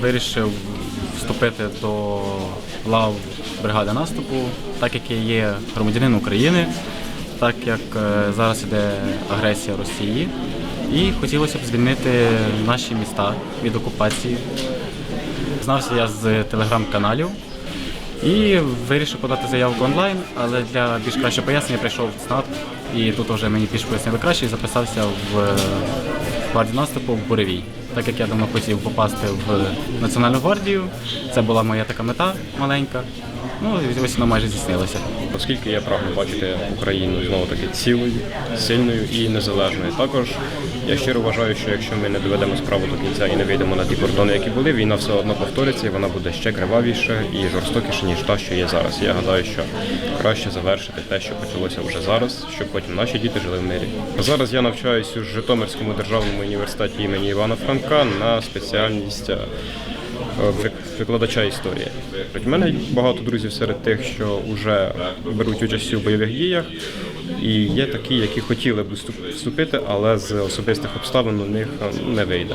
Вирішив вступити до лав бригади наступу, так як я є громадянин України, так як е, зараз іде агресія Росії. І хотілося б звільнити наші міста від окупації. Знався я з телеграм-каналів і вирішив подати заявку онлайн, але для більш кращого пояснення прийшов в ЦНАП, і тут вже мені більш пояснили краще і записався в е, гвардію наступу в Буревій. Так як я давно хотів попасти в Національну гвардію, це була моя така мета маленька. Ну ось вона майже здійснилася. Оскільки я прагну бачити Україну знову таки цілою, сильною і незалежною. Також я щиро вважаю, що якщо ми не доведемо справу до кінця і не вийдемо на ті кордони, які були, війна все одно повториться і вона буде ще кривавіша і жорстокіша, ніж та, що є зараз. Я гадаю, що краще завершити те, що почалося вже зараз, щоб потім наші діти жили в мирі. Зараз я навчаюся у Житомирському державному університеті імені Івана Франка на спеціальність. Е, вик- викладача історії. У мене багато друзів серед тих, що вже беруть участь у бойових діях, і є такі, які хотіли б вступити, але з особистих обставин у них е, не вийде.